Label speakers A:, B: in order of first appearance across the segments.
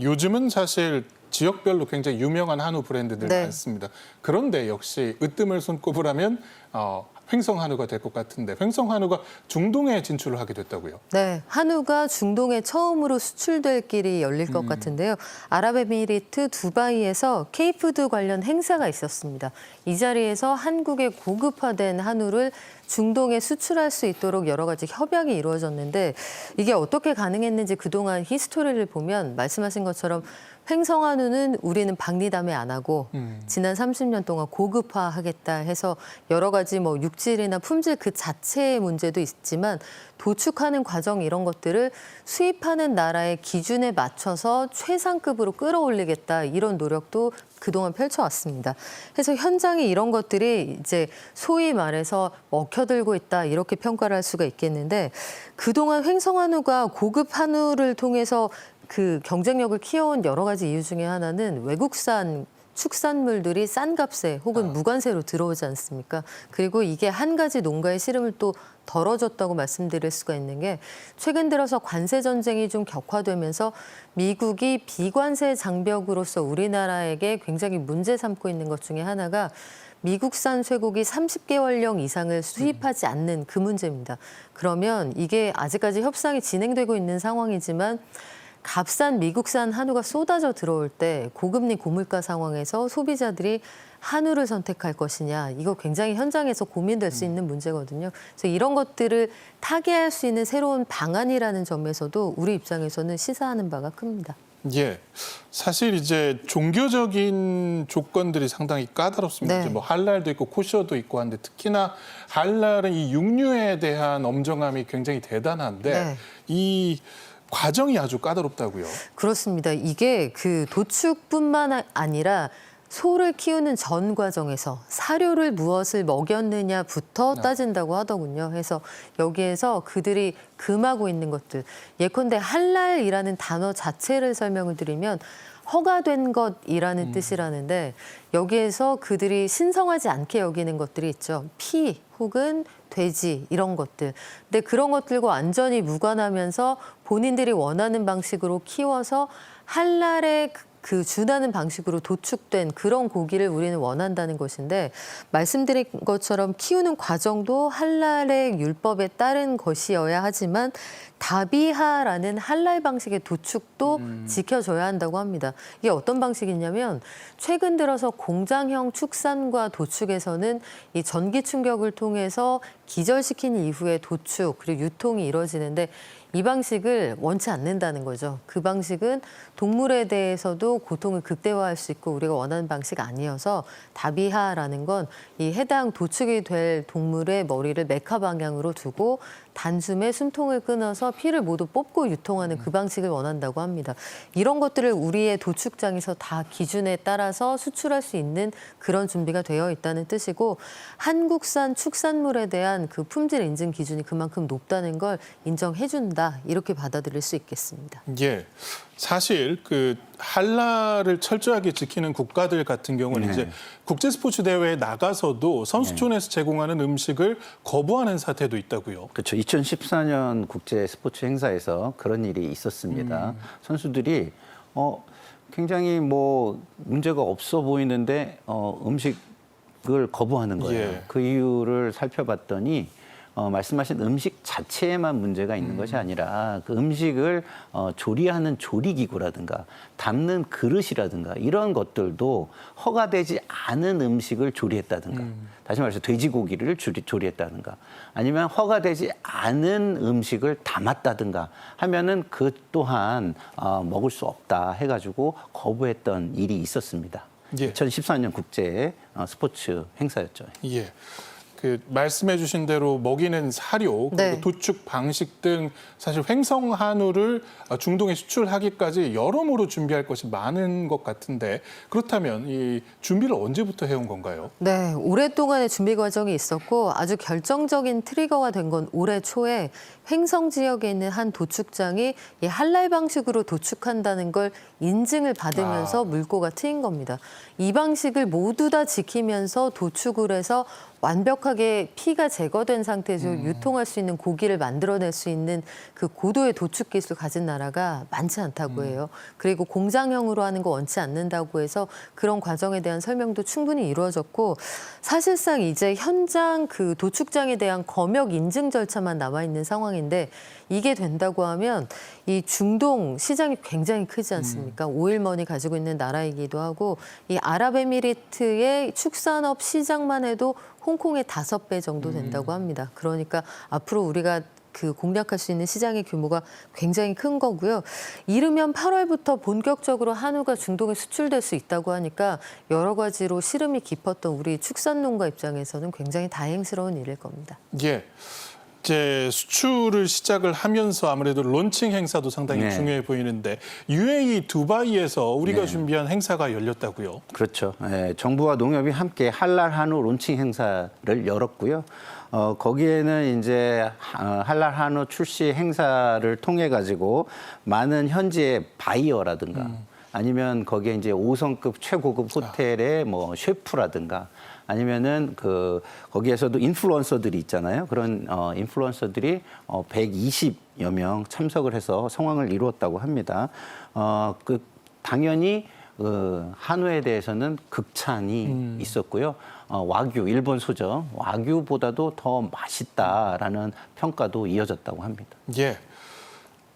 A: 요즘은 사실 지역별로 굉장히 유명한 한우 브랜드들
B: 네.
A: 많습니다. 그런데 역시 으뜸을 손꼽으라면 어, 횡성 한우가 될 것 같은데 횡성 한우가 중동에 진출을 하게 됐다고요.
B: 네, 한우가 중동에 처음으로 수출될 길이 열릴
A: 음.
B: 것 같은데요. 아랍에미리트 두바이에서 케이푸드 관련 행사가 있었습니다. 이 자리에서 한국의 고급화된 한우를 중동에 수출할 수 있도록 여러 가지 협약이 이루어졌는데 이게 어떻게 가능했는지 그동안 히스토리를 보면 말씀하신 것처럼 횡성 한우는 우리는 박리담회 안 하고
A: 음.
B: 지난 30년 동안 고급화하겠다 해서 여러 가지 뭐 육질이나 품질 그 자체의 문제도 있지만 도축하는 과정 이런 것들을 수입하는 나라의 기준에 맞춰서 최상급으로 끌어올리겠다 이런 노력도 그동안 펼쳐왔습니다. 그래서 현장에 이런 것들이 이제 소위 말해서 먹혀들고 있다 이렇게 평가를 할 수가 있겠는데 그동안 횡성한우가 고급 한우를 통해서 그 경쟁력을 키워온 여러 가지 이유 중에 하나는 외국산 축산물들이 싼 값에 혹은 무관세로 들어오지 않습니까? 그리고 이게 한 가지 농가의 시름을 또 덜어줬다고 말씀드릴 수가 있는 게 최근 들어서 관세 전쟁이 좀 격화되면서 미국이 비관세 장벽으로서 우리나라에게 굉장히 문제 삼고 있는 것 중에 하나가 미국산 쇠고기 30개월령 이상을 수입하지 않는 그 문제입니다. 그러면 이게 아직까지 협상이 진행되고 있는 상황이지만 값싼 미국산 한우가 쏟아져 들어올 때 고금리 고물가 상황에서 소비자들이 한우를 선택할 것이냐 이거 굉장히 현장에서 고민될 수 있는 문제거든요. 그래서 이런 것들을 타개할 수 있는 새로운 방안이라는 점에서도 우리 입장에서는 시사하는 바가 큽니다.
A: 예. 사실 이제 종교적인 조건들이 상당히 까다롭습니다.
B: 네.
A: 뭐 할랄도 있고 코셔도 있고 한데 특히나 할랄은 이 육류에 대한 엄정함이 굉장히 대단한데
B: 네.
A: 이 과정이 아주 까다롭다고요.
B: 그렇습니다. 이게 그 도축뿐만 아니라 소를 키우는 전 과정에서 사료를 무엇을 먹였느냐부터 따진다고 하더군요. 그래서 여기에서 그들이 금하고 있는 것들 예컨대 할랄이라는 단어 자체를 설명을 드리면 허가된 것이라는 뜻이라는데 여기에서 그들이 신성하지 않게 여기는 것들이 있죠. 피 혹은 돼지 이런 것들. 근데 그런 것들과 완전히 무관하면서 본인들이 원하는 방식으로 키워서 할랄에 그- 그 준하는 방식으로 도축된 그런 고기를 우리는 원한다는 것인데 말씀드린 것처럼 키우는 과정도 할랄의 율법에 따른 것이어야 하지만 다비하라는 할랄 방식의 도축도 지켜줘야 한다고 합니다. 이게 어떤 방식이냐면 최근 들어서 공장형 축산과 도축에서는 이 전기 충격을 통해서 기절시킨 이후에 도축 그리고 유통이 이루어지는데 이 방식을 원치 않는다는 거죠. 그 방식은 동물에 대해서도 고통을 극대화할 수 있고 우리가 원하는 방식 아니어서 다비하라는 건 이 해당 도축이 될 동물의 머리를 메카 방향으로 두고 단숨에 숨통을 끊어서 피를 모두 뽑고 유통하는 그 방식을 원한다고 합니다. 이런 것들을 우리의 도축장에서 다 기준에 따라서 수출할 수 있는 그런 준비가 되어 있다는 뜻이고 한국산 축산물에 대한 그 품질 인증 기준이 그만큼 높다는 걸 인정해준다 이렇게 받아들일 수 있겠습니다.
A: 예. 사실 그 한라를 철저하게 지키는 국가들 같은 경우는
C: 네.
A: 이제 국제 스포츠 대회에 나가서도 선수촌에서 제공하는 음식을 거부하는 사태도 있다고요.
C: 그렇죠. 2014년 국제 스포츠 행사에서 그런 일이 있었습니다.
A: 음.
C: 선수들이 어 굉장히 뭐 문제가 없어 보이는데 어 음식을 거부하는 거예요.
A: 예.
C: 그 이유를 살펴봤더니 어, 말씀하신 음식 자체에만 문제가 있는 것이 아니라 그 음식을 어, 조리하는 조리기구라든가 담는 그릇이라든가 이런 것들도 허가되지 않은 음식을 조리했다든가 다시 말해서 돼지고기를 조리, 조리했다든가 아니면 허가되지 않은 음식을 담았다든가 하면은 그 또한 어, 먹을 수 없다 해가지고 거부했던 일이 있었습니다.
A: 예.
C: 2014년 국제 어, 스포츠 행사였죠.
A: 예. 그 말씀해 주신 대로 먹이는 사료 그리고
B: 네.
A: 도축 방식 등 사실 횡성 한우를 중동에 수출하기까지 여러모로 준비할 것이 많은 것 같은데 그렇다면 이 준비를 언제부터 해온 건가요?
B: 네, 오랫동안의 준비 과정이 있었고 아주 결정적인 트리거가 된 건 올해 초에 횡성 지역에 있는 한 도축장이 이 할랄 방식으로 도축한다는 걸 인증을 받으면서
A: 아.
B: 물꼬가 트인 겁니다. 이 방식을 모두 다 지키면서 도축을 해서 완벽하게 피가 제거된 상태에서
A: 음.
B: 유통할 수 있는 고기를 만들어낼 수 있는 그 고도의 도축 기술 가진 나라가 많지
A: 음.
B: 않다고 해요. 그리고 공장형으로 하는 거 원치 않는다고 해서 그런 과정에 대한 설명도 충분히 이루어졌고 사실상 이제 현장 그 도축장에 대한 검역 인증 절차만 남아 있는 상황인데 이게 된다고 하면 이 중동 시장이 굉장히 크지 않습니까? 오일머니 가지고 있는 나라이기도 하고 이 아랍에미리트의 축산업 시장만 해도 홍콩의 다섯 배 정도 된다고 합니다. 그러니까 앞으로 우리가 그 공략할 수 있는 시장의 규모가 굉장히 큰 거고요. 이르면 8월부터 본격적으로 한우가 중동에 수출될 수 있다고 하니까 여러 가지로 시름이 깊었던 우리 축산농가 입장에서는 굉장히 다행스러운 일일 겁니다.
A: 예. 이제 수출을 시작을 하면서 아무래도 론칭 행사도 상당히
C: 네.
A: 중요해 보이는데 UAE 두바이에서 우리가
C: 네.
A: 준비한 행사가 열렸다고요.
C: 그렇죠. 예, 정부와 농협이 함께 할랄 한우 론칭 행사를 열었고요. 어, 거기에는 이제 하- 할랄 한우 출시 행사를 통해 가지고 많은 현지의 바이어라든가 아니면 거기에 이제 5성급 최고급 호텔의 뭐 셰프라든가 아니면은 그 거기에서도 인플루언서들이 있잖아요. 그런 어 인플루언서들이 어 120여 명 참석을 해서 성황을 이루었다고 합니다. 어 그 당연히 그 한우에 대해서는 극찬이 있었고요. 어, 와규 일본 소정 와규보다도 더 맛있다라는 평가도 이어졌다고 합니다.
A: 예.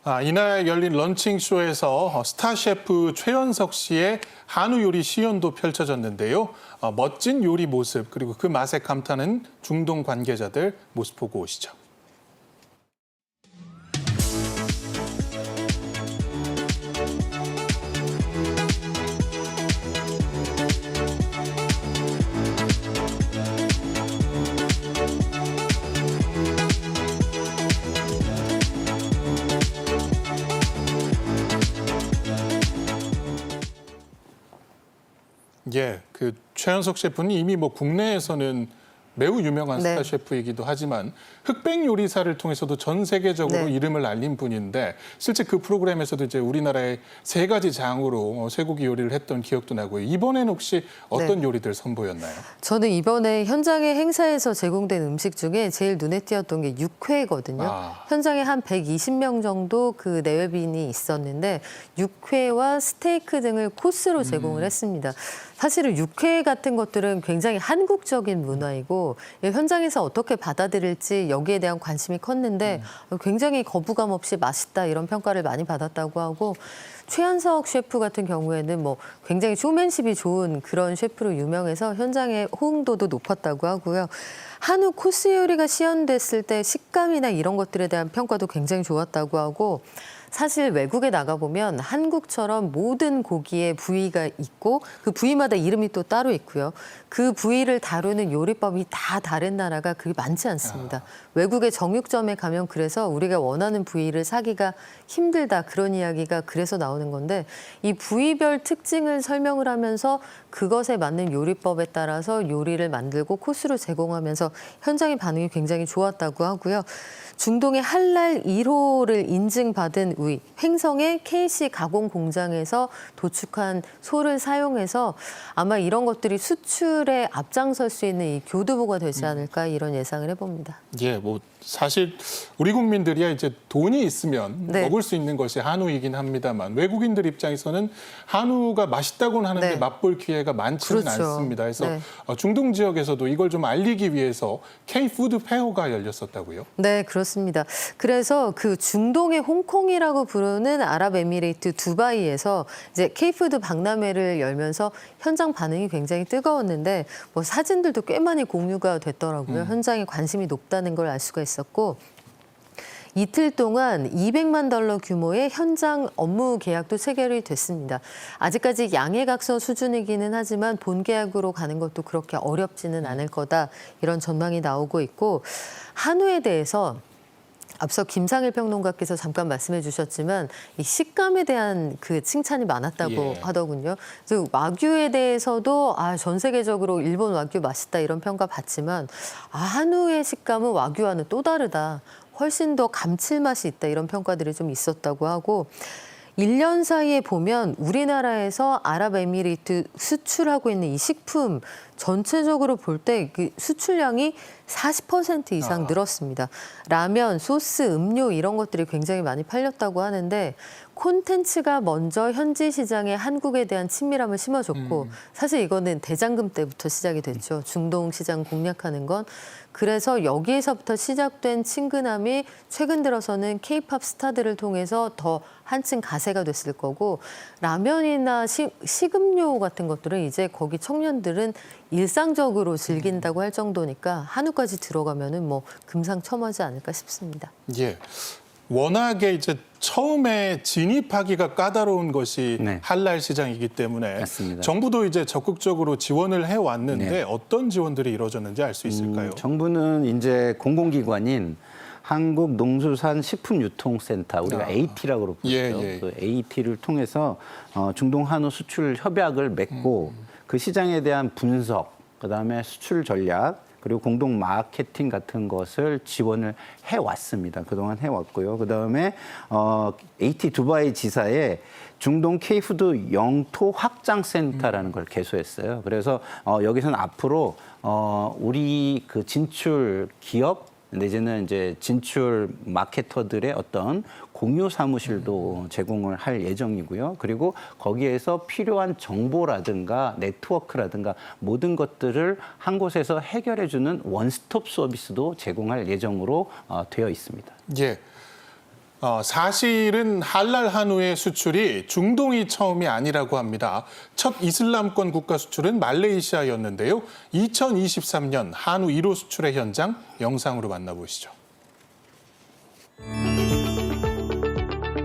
A: 아, 이날 열린 런칭 쇼에서 스타 셰프 최연석 씨의 한우 요리 시연도 펼쳐졌는데요. 어, 멋진 요리 모습 그리고 그 맛에 감탄하는 중동 관계자들 모습 보고 오시죠. 예, 그 최현석 셰프는 이미 뭐 국내에서는 매우 유명한
B: 네.
A: 스타 셰프이기도 하지만 흑백 요리사를 통해서도 전 세계적으로
B: 네.
A: 이름을 알린 분인데 실제 그 프로그램에서도 이제 우리나라의 세 가지 장으로 어, 쇠고기 요리를 했던 기억도 나고요. 이번에는 혹시 어떤
B: 네.
A: 요리들 선보였나요?
B: 저는 이번에 현장의 행사에서 제공된 음식 중에 제일 눈에 띄었던 게 육회거든요.
A: 아.
B: 현장에 한 120명 정도 그 내외빈이 있었는데 육회와 스테이크 등을 코스로 제공을 했습니다. 사실은 육회 같은 것들은 굉장히 한국적인 문화이고 이 현장에서 어떻게 받아들일지 여기에 대한 관심이 컸는데 굉장히 거부감 없이 맛있다 이런 평가를 많이 받았다고 하고 최한석 셰프 같은 경우에는 뭐 굉장히 쇼맨십이 좋은 그런 셰프로 유명해서 현장의 호응도도 높았다고 하고요. 한우 코스 요리가 시연됐을 때 식감이나 이런 것들에 대한 평가도 굉장히 좋았다고 하고 사실 외국에 나가보면 한국처럼 모든 고기에 부위가 있고 그 부위마다 이름이 또 따로 있고요. 그 부위를 다루는 요리법이 다 다른 나라가 그리 많지 않습니다. 외국의 정육점에 가면 그래서 우리가 원하는 부위를 사기가 힘들다 그런 이야기가 그래서 나오는 건데 이 부위별 특징을 설명을 하면서 그것에 맞는 요리법에 따라서 요리를 만들고 코스로 제공하면서 현장의 반응이 굉장히 좋았다고 하고요. 중동의 할랄 1호를 인증받은 우이 횡성의 KC 가공 공장에서 도축한 소를 사용해서 아마 이런 것들이 수출에 앞장설 수 있는 이 교두보가 되지 않을까 이런 예상을 해봅니다.
A: 예, 뭐 사실 우리 국민들이야 이제 돈이 있으면
B: 네.
A: 먹을 수 있는 것이 한우이긴 합니다만 외국인들 입장에서는 한우가 맛있다고는 하는데
B: 네.
A: 맛볼 기회가 많지는
B: 그렇죠.
A: 않습니다. 그래서
B: 네.
A: 어, 중동 지역에서도 이걸 좀 알리기 위해서 K 푸드 페어가 열렸었다고요.
B: 네, 그렇습니다. 그래서 그 중동의 홍콩이라고 부르는 아랍에미레이트 두바이에서 이제 케이푸드 박람회를 열면서 현장 반응이 굉장히 뜨거웠는데 뭐 사진들도 꽤 많이 공유가 됐더라고요. 현장에 관심이 높다는 걸 알 수가 있었고 이틀 동안 200만 달러 규모의 현장 업무 계약도 체결이 됐습니다. 아직까지 양해각서 수준이기는 하지만 본 계약으로 가는 것도 그렇게 어렵지는 않을 거다 이런 전망이 나오고 있고 한우에 대해서 앞서 김상일 평론가께서 잠깐 말씀해 주셨지만 이 식감에 대한 그 칭찬이 많았다고
A: 예.
B: 하더군요. 그래서 와규에 대해서도 아, 전 세계적으로 일본 와규 맛있다 이런 평가 받지만 아, 한우의 식감은 와규와는 또 다르다. 훨씬 더 감칠맛이 있다 이런 평가들이 좀 있었다고 하고 1년 사이에 보면 우리나라에서 아랍에미리트 수출하고 있는 이 식품 전체적으로 볼 때 그 수출량이 40% 이상
A: 아.
B: 늘었습니다. 라면, 소스, 음료 이런 것들이 굉장히 많이 팔렸다고 하는데 콘텐츠가 먼저 현지 시장에 한국에 대한 친밀함을 심어줬고 사실 이거는 대장금 때부터 시작이 됐죠. 중동 시장 공략하는 건 그래서 여기에서부터 시작된 친근함이 최근 들어서는 케이팝 스타들을 통해서 더 한층 가세가 됐을 거고 라면이나 시, 식음료 같은 것들은 이제 거기 청년들은 일상적으로 즐긴다고 할 정도니까 한우까지 들어가면은 뭐 금상첨화지 않을까 싶습니다.
A: 예. 워낙에 이제 처음에 진입하기가 까다로운 것이
C: 네.
A: 할랄 시장이기 때문에
C: 맞습니다.
A: 정부도 이제 적극적으로 지원을 해 왔는데
C: 네.
A: 어떤 지원들이 이루어졌는지 알 수 있을까요?
C: 음, 정부는 이제 공공기관인 한국농수산식품유통센터 우리가
A: 아.
C: AT라고 부르죠.
A: 예, 예.
C: 그 AT를 통해서 어, 중동 한우 수출 협약을 맺고
A: 음.
C: 그 시장에 대한 분석, 그다음에 수출 전략 그리고 공동 마케팅 같은 것을 지원을 해 왔습니다. 그동안 해 왔고요. 그 다음에 어, AT 두바이 지사에 중동 K푸드 영토 확장 센터라는 걸 개소했어요. 그래서 어, 여기서는 앞으로 어, 우리 그 진출 기업 내지는 이제 진출 마케터들의 어떤 공유 사무실도 제공을 할 예정이고요. 그리고 거기에서 필요한 정보라든가 네트워크라든가 모든 것들을 한 곳에서 해결해 주는 원스톱 서비스도 제공할 예정으로 어, 되어 있습니다.
A: 예. 어, 사실은 할랄 한우의 수출이 중동이 처음이 아니라고 합니다. 첫 이슬람권 국가 수출은 말레이시아였는데요. 2023년 한우 1호 수출의 현장 영상으로 만나보시죠.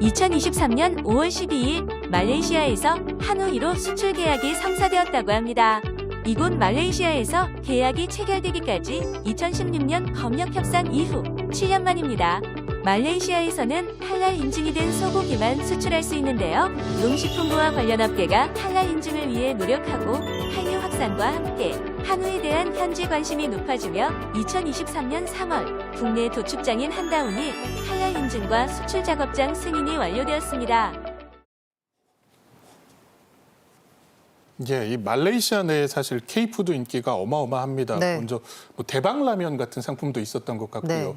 D: 2023년 5월 12일 말레이시아에서 한우 1호 수출 계약이 성사되었다고 합니다. 이곳 말레이시아에서 계약이 체결되기까지 2016년 법령 협상 이후 7년 만입니다. 말레이시아에서는 할랄 인증이 된 소고기만 수출할 수 있는데요. 농식품부와 관련 업계가 할랄 인증을 위해 노력하고 한류 확산과 함께 한우에 대한 현지 관심이 높아지며 2023년 3월 국내 도축장인 한다운이 할랄 인증과 수출 작업장 승인이 완료되었습니다.
A: 예, 이 말레이시아 내에 사실 K푸드 인기가 어마어마합니다.
B: 네.
A: 먼저 뭐 대박라면 같은 상품도 있었던 것 같고요.
B: 네.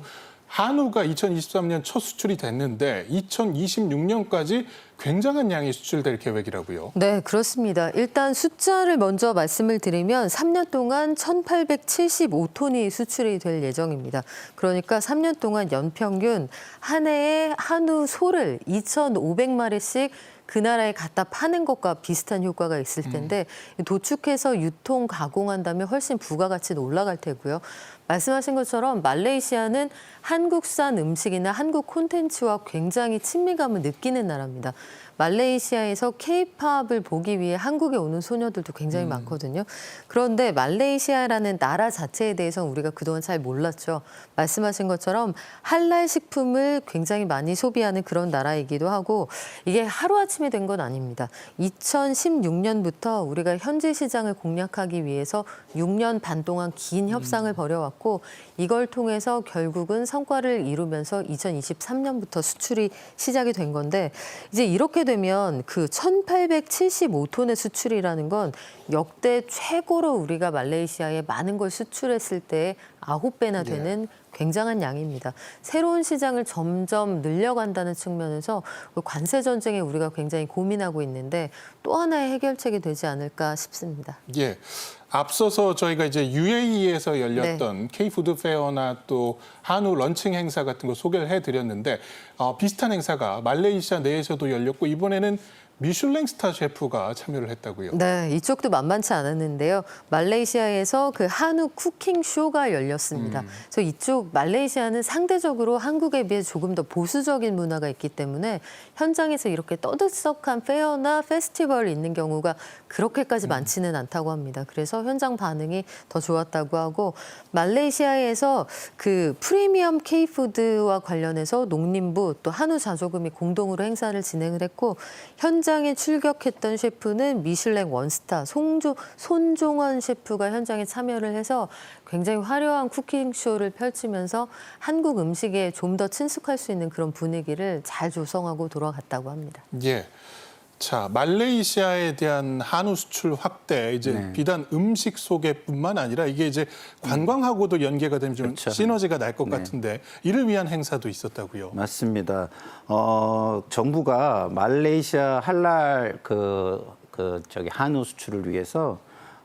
A: 한우가 2023년 첫 수출이 됐는데 2026년까지 굉장한 양이 수출될 계획이라고요.
B: 네, 그렇습니다. 일단 숫자를 먼저 말씀을 드리면 3년 동안 1,875톤이 수출이 될 예정입니다. 그러니까 3년 동안 연평균 한 해에 한우 소를 2,500마리씩 그 나라에 갖다 파는 것과 비슷한 효과가 있을 텐데 도축해서 유통 가공한다면 훨씬 부가가치는 올라갈 테고요. 말씀하신 것처럼 말레이시아는 한국산 음식이나 한국 콘텐츠와 굉장히 친밀감을 느끼는 나라입니다. 말레이시아에서 케이팝을 보기 위해 한국에 오는 소녀들도 굉장히 많거든요. 그런데 말레이시아라는 나라 자체에 대해서 우리가 그동안 잘 몰랐죠. 말씀하신 것처럼 할랄 식품을 굉장히 많이 소비하는 그런 나라이기도 하고 이게 하루아침에 된 건 아닙니다. 2016년부터 우리가 현지 시장을 공략하기 위해서 6년 반 동안 긴 협상을 벌여왔고 이걸 통해서 결국은 성과를 이루면서 2023년부터 수출이 시작이 된 건데 이제 이렇게 되면 그 1,875톤의 수출이라는 건 역대 최고로 우리가 말레이시아에 많은 걸 수출했을 때 아홉 배나 되는 굉장한 양입니다. 새로운 시장을 점점 늘려간다는 측면에서 그 관세 전쟁에 우리가 굉장히 고민하고 있는데 또 하나의 해결책이 되지 않을까 싶습니다.
A: 예. 앞서서 저희가 이제 UAE에서 열렸던 K푸드 페어나 또 한우 런칭 행사 같은 거 소개를 해드렸는데 어, 비슷한 행사가 말레이시아 내에서도 열렸고 이번에는 미슐랭 스타 셰프가 참여를 했다고요.
B: 네, 이쪽도 만만치 않았는데요. 말레이시아에서 그 한우 쿠킹 쇼가 열렸습니다. 그래서 이쪽 말레이시아는 상대적으로 한국에 비해 조금 더 보수적인 문화가 있기 때문에 현장에서 이렇게 떠들썩한 페어나 페스티벌이 있는 경우가 그렇게까지 많지는 않다고 합니다. 그래서 현장 반응이 더 좋았다고 하고 말레이시아에서 그 프리미엄 K푸드와 관련해서 농림부 또 한우 자조금이 공동으로 행사를 진행을 했고 현 장에 출격했던 셰프는 미슐랭 원스타 송조, 손종원 셰프가 현장에 참여를 해서 굉장히 화려한 쿠킹 쇼를 펼치면서 한국 음식에 좀 더 친숙할 수 있는 그런 분위기를 잘 조성하고 돌아갔다고 합니다.
A: 예. 자, 말레이시아에 대한 한우 수출 확대 이제
C: 네.
A: 비단 음식 소개뿐만 아니라 이게 이제 관광하고도 연계가 되면 좀
C: 그렇죠.
A: 시너지가 날것
C: 네.
A: 같은데 이를 위한 행사도 있었다고요.
C: 맞습니다. 어, 정부가 말레이시아 할랄 그, 그 저기 한우 수출을 위해서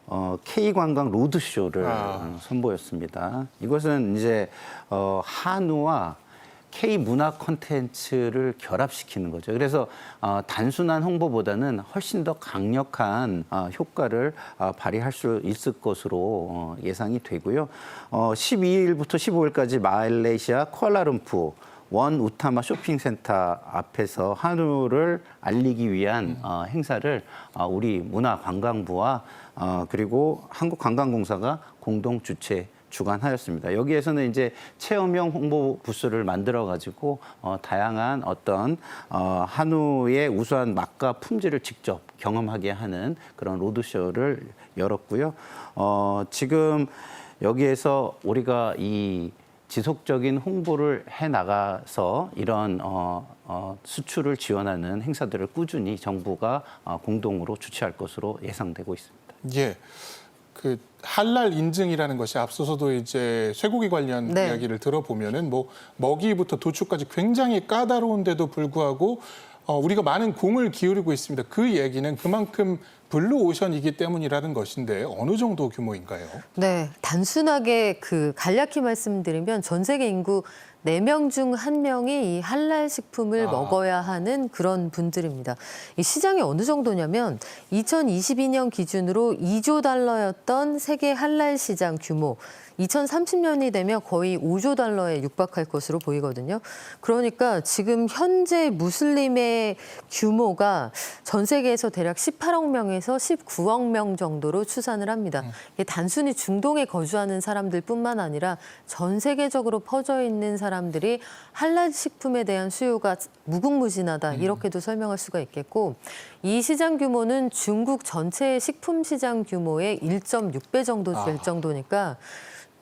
C: 어, K 관광 로드쇼를
A: 아.
C: 선보였습니다. 이것은 이제 어, 한우와 K 문화 콘텐츠를 결합시키는 거죠. 그래서 어, 단순한 홍보보다는 훨씬 더 강력한 어, 효과를 어, 발휘할 수 있을 것으로 어, 예상이 되고요. 어, 12일부터 15일까지 말레이시아 쿠알라룸푸 원 우타마 쇼핑센터 앞에서 한우를 알리기 위한 어, 행사를 어, 우리 문화관광부와 어, 그리고 한국관광공사가 공동 주최 주관하였습니다. 여기에서는 이제 체험형 홍보 부스를 만들어 가지고 어, 다양한 어떤 어, 한우의 우수한 맛과 품질을 직접 경험하게 하는 그런 로드쇼를 열었고요. 어, 지금 여기에서 우리가 이 지속적인 홍보를 해 나가서 이런 어, 어, 수출을 지원하는 행사들을 꾸준히 정부가 어, 공동으로 주최할 것으로 예상되고 있습니다.
A: 예. 그 할랄 인증이라는 것이 앞서서도 이제 쇠고기 관련
B: 네.
A: 이야기를 들어보면은 뭐 먹이부터 도축까지 굉장히 까다로운데도 불구하고 어, 우리가 많은 공을 기울이고 있습니다. 그 얘기는 그만큼 블루 오션이기 때문이라는 것인데 어느 정도 규모인가요?
B: 네, 단순하게 그 간략히 말씀드리면 전 세계 인구 네 명 중 한명이이 할랄 식품을
A: 아.
B: 먹어야 하는 그런 분들입니다. 이 시장이 어느 정도냐면 2022년 기준으로 2조 달러였던 세계 할랄 시장 규모 2030년이 되면 거의 5조 달러에 육박할 것으로 보이거든요. 그러니까 지금 현재 무슬림의 규모가 전 세계에서 대략 18억 명에서 19억 명 정도로 추산을 합니다. 이게 단순히 중동에 거주하는 사람들뿐만 아니라 전 세계적으로 퍼져 있는 사람 들이 할랄 식품에 대한 수요가 무궁무진하다 이렇게도 설명할 수가 있겠고 이 시장 규모는 중국 전체 식품 시장 규모의 1.6배 정도 될
A: 아.
B: 정도니까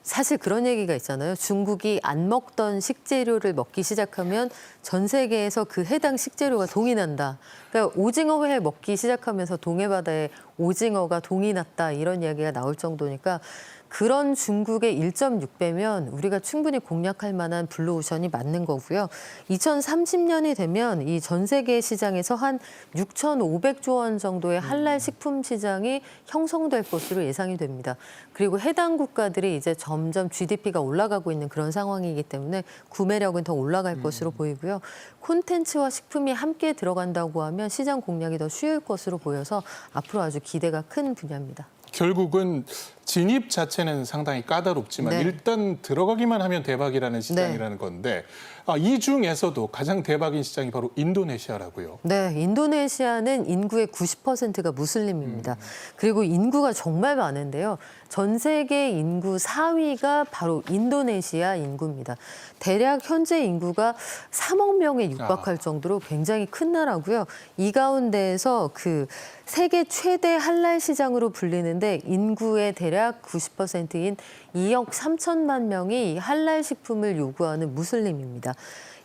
B: 사실 그런 얘기가 있잖아요. 중국이 안 먹던 식재료를 먹기 시작하면 전 세계에서 그 해당 식재료가 동이 난다. 그러니까 오징어 회 먹기 시작하면서 동해 바다에 오징어가 동이 났다 이런 이야기가 나올 정도니까 그런 중국의 1.6배면 우리가 충분히 공략할 만한 블루오션이 맞는 거고요. 2030년이 되면 이 전 세계 시장에서 한 6,500조 원 정도의 할랄 식품 시장이 형성될 것으로 예상이 됩니다. 그리고 해당 국가들이 이제 점점 GDP가 올라가고 있는 그런 상황이기 때문에 구매력은 더 올라갈 것으로 보이고요. 콘텐츠와 식품이 함께 들어간다고 하면 시장 공략이 더 쉬울 것으로 보여서 앞으로 아주 기대가 큰 분야입니다.
A: 결국은 진입 자체는 상당히 까다롭지만
B: 네.
A: 일단 들어가기만 하면 대박이라는 시장이라는 건데 아, 이 중에서도 가장 대박인 시장이 바로 인도네시아라고요.
B: 네, 인도네시아는 인구의 90%가 무슬림입니다. 그리고 인구가 정말 많은데요. 전 세계 인구 4위가 바로 인도네시아 인구입니다. 대략 현재 인구가 3억 명에 육박할 정도로 굉장히 큰 나라고요. 이 가운데에서 그 세계 최대 할랄 시장으로 불리는데 인구의 대략 90%인 2억 3천만 명이 이 할랄 식품을 요구하는 무슬림입니다.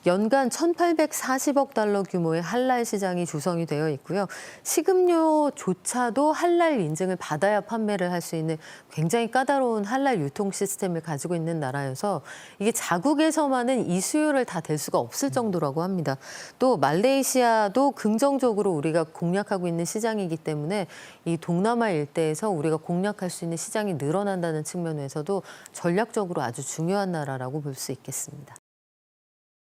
B: 연간 1,840억 달러 규모의 할랄 시장이 조성이 되어 있고요. 식음료조차도 할랄 인증을 받아야 판매를 할 수 있는 굉장히 까다로운 할랄 유통 시스템을 가지고 있는 나라여서 이게 자국에서만은 이 수요를 다댈 수가 없을 정도라고 합니다. 또 말레이시아도 긍정적으로 우리가 공략하고 있는 시장이기 때문에 이 동남아 일대에서 우리가 공략할 수 있는 시장이 늘어난다는 측면에서도 전략적으로 아주 중요한 나라라고 볼 수 있겠습니다.